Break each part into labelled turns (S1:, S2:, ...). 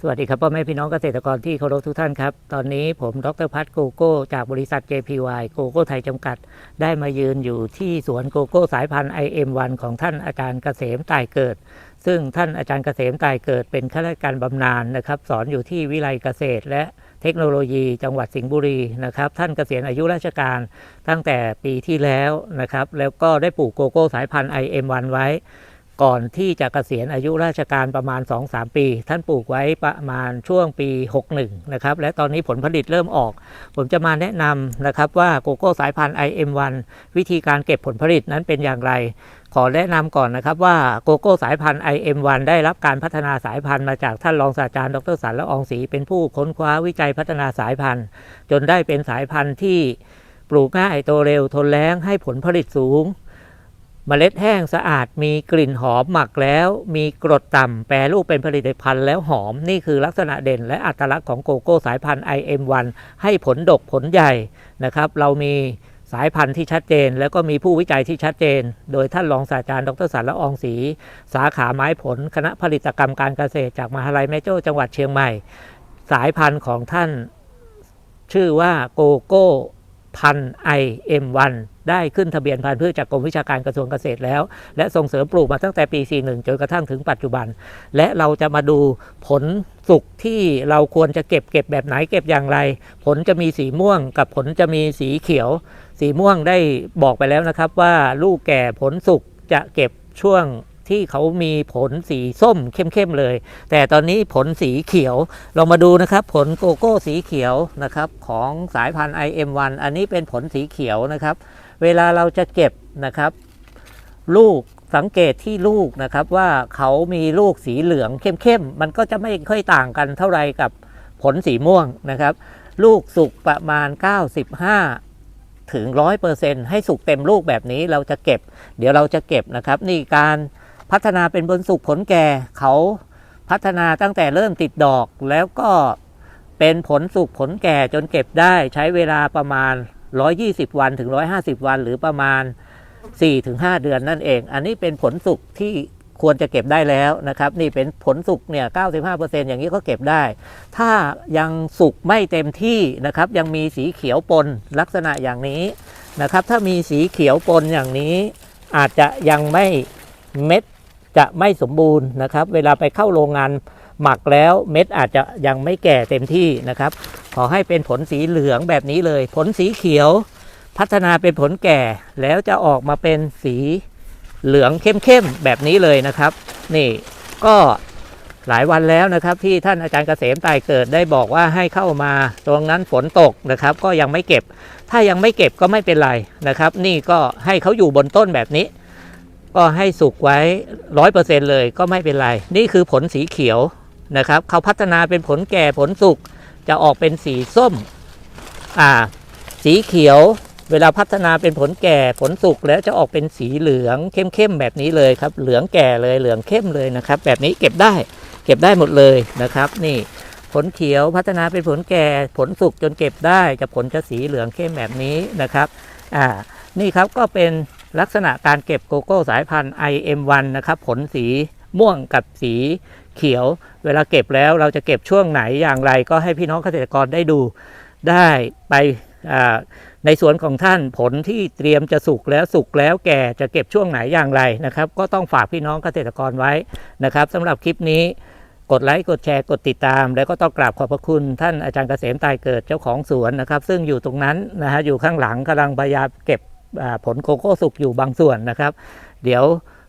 S1: สวัสดีครับพ่อแม่พี่น้องเกษตรกรที่เคารพทุกท่านครับ ตอนนี้ผมดรพัฒน์โกโก้ จากบริษัท JPY โกโก้ไทยจำกัด ได้มายืนอยู่ที่สวนโกโก้สายพันธุ์ IM1 ของท่านอาจารย์เกษมตายเกิด ซึ่งท่านอาจารย์เกษมตายเกิดเป็นข้าราชการบำนาญนะครับ สอนอยู่ที่วิไลเกษตรและเทคโนโลยีจังหวัดสิงห์บุรีนะครับ ท่านเกษียณอายุราชการตั้งแต่ปีที่แล้วนะครับ แล้วก็ได้ปลูกโกโก้สายพันธุ์ IM1 ไว้ ก่อนที่จะเกษียณอายุราชการประมาณ 2-3 ปี ท่านปลูกไว้ประมาณช่วงปี 61 นะครับ และตอนนี้ผลผลิตเริ่มออก ผมจะมาแนะนำนะครับว่าโกโก้สายพันธุ์ IM1 วิธีการเก็บผลผลิตนั้นเป็นอย่างไร ขอแนะนำก่อนนะครับว่าโกโก้สายพันธุ์ IM1 ได้รับการพัฒนาสายพันธุ์มาจากท่านรองศาสตราจารย์ดรสันละอองศรีเป็นผู้ค้นคว้าวิจัยพัฒนาสายพันธุ์ จนได้เป็นสายพันธุ์ที่ปลูกง่ายโตเร็วทนแล้งให้ผลผลิตสูง เมล็ดแห้งสะอาดมีกลิ่นหอมหมักแล้ว มีกรดต่ำแปรรูปเป็นผลิตภัณฑ์แล้วหอม นี่คือลักษณะเด่นและอัตลักษณ์ของโกโก้สายพันธุ์ IM1 ให้ผลดกผลใหญ่นะครับ เรามีสายพันธุ์ที่ชัดเจน แล้วก็มีผู้วิจัยที่ชัดเจน โดยท่านรองศาสตราจารย์ดรสันละอองศรีสาขาไม้ผลคณะผลิตกรรมการเกษตรจากมหาลัยแม่โจ้จังหวัดเชียงใหม่ สายพันธุ์ของท่านชื่อว่าโกโก้ พันไอเอ็มวันได้ขึ้นทะเบียนพันธุ์พืชจากกรมวิชาการกระทรวงเกษตรแล้ว และส่งเสริมปลูกมาตั้งแต่ปี 41 จนกระทั่งถึงปัจจุบัน และเราจะมาดูผลสุกที่เราควรจะเก็บเก็บแบบไหนเก็บอย่างไร ผลจะมีสีม่วงกับผลจะมีสีเขียว สีม่วงได้บอกไปแล้วนะครับว่าลูกแก่ผลสุกจะเก็บช่วง ที่เขามีผลสีส้มเข้มๆเลย แต่ตอนนี้ผลสีเขียวเรามาดูนะครับ ผลโกโก้สีเขียวนะครับของสายพันธุ์ IM1 อันนี้เป็นผลสีเขียวนะครับ เวลาเราจะเก็บนะครับ ลูกสังเกตที่ลูกนะครับว่าเขามีลูกสีเหลืองเข้มๆมันก็จะไม่ค่อยต่างกันเท่าไรกับผลสีม่วงนะครับ ลูกสุกประมาณ 95ถึง 100%ให้สุกเต็มลูกแบบนี้เราจะเก็บ เดี๋ยวเราจะเก็บนะครับ นี่การ พัฒนาเป็นบนสุกผลแก่เขาพัฒนาตั้งแต่เริ่มติดดอกแล้วก็เป็นผลสุกผลแก่จนเก็บได้ใช้เวลาประมาณ 120 วันถึง 150 วันหรือประมาณ 4-5 เดือนนั่นเอง อันนี้เป็นผลสุกที่ควรจะเก็บได้แล้วนะครับ นี่เป็นผลสุกเนี่ย 95%อย่างนี้ก็เก็บได้ ถ้ายังสุกไม่เต็มที่นะครับ ยังมีสีเขียวปนลักษณะอย่างนี้นะครับ ถ้ามีสีเขียวปนอย่างนี้ อาจจะยังไม่เม็ด จะไม่สมบูรณ์นะครับ เวลาไปเข้าโรงงานหมักแล้วเม็ดอาจจะยังไม่แก่เต็มที่นะครับ ขอให้เป็นผลสีเหลืองแบบนี้เลย ผลสีเขียวพัฒนาเป็นผลแก่แล้วจะออกมาเป็นสีเหลืองเข้มๆแบบนี้เลยนะครับ นี่ก็หลายวันแล้วนะครับที่ท่านอาจารย์เกษมตายเกิดได้บอกว่าให้เข้ามาตรงนั้นฝนตกนะครับ ก็ยังไม่เก็บ ถ้ายังไม่เก็บก็ไม่เป็นไรนะครับ นี่ก็ให้เขาอยู่บนต้นแบบนี้ ก็ให้สุกไว้ร้อยเปอร์เซ็นเลยก็ไม่เป็นไร นี่คือผลสีเขียวนะครับ เขาพัฒนาเป็นผลแก่ผลสุกจะออกเป็นสีส้ม อ่า สีเขียวเวลาพัฒนาเป็นผลแก่ผลสุกแล้วจะออกเป็นสีเหลืองเข้มๆแบบนี้เลยครับ เหลืองแก่เลยเหลืองเข้มเลยนะครับ แบบนี้เก็บได้ เก็บได้หมดเลยนะครับ นี่ผลเขียวพัฒนาเป็นผลแก่ผลสุกจนเก็บได้จะผลจะสีเหลืองเข้มแบบนี้นะครับ อ่า นี่ครับก็เป็น ลักษณะการเก็บโกโก้สายพันธุ์ IM1 นะครับผลสีม่วงกับสีเขียว เวลาเก็บแล้วเราจะเก็บช่วงไหนอย่างไร ก็ให้พี่น้องเกษตรกรได้ดูได้ไปในสวนของท่านผลที่เตรียมจะสุกแล้วสุกแล้วแก่จะเก็บช่วงไหนอย่างไรนะครับ ก็ต้องฝากพี่น้องเกษตรกรไว้นะครับสำหรับคลิปนี้กดไลค์กดแชร์กดติดตาม แล้วก็ต้องกราบขอบพระคุณท่านอาจารย์เกษมตายเกิดเจ้าของสวนนะครับ ซึ่งอยู่ตรงนั้นนะฮะอยู่ข้างหลังกำลังพยายามเก็บ ผลโกโก้สุกอยู่บางส่วนนะครับ เดี๋ยว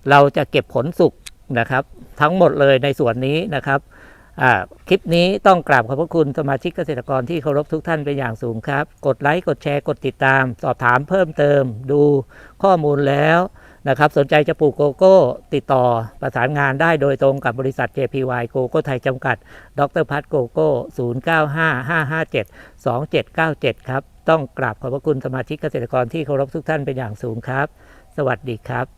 S1: เราจะเก็บผลสุกนะครับ ทั้งหมดเลยในส่วนนี้นะครับคลิปนี้ต้องกราบขอบพระคุณสมาชิกเกษตรกรที่เคารพทุกท่านเป็นอย่างสูงครับ กดไลค์ กดแชร์ กดติดตาม สอบถามเพิ่มเติม ดูข้อมูลแล้ว นะครับสนใจจะปลูกโกโก้ ติดต่อประสานงานได้โดยตรงกับบริษัท JPY โกโก้ไทยจำกัด ดรพัฒโกโก้ 0955572797 ครับ ต้องกราบขอบพระคุณสมาชิกเกษตรกรที่เคารพทุกท่านเป็นอย่างสูงครับ สวัสดีครับ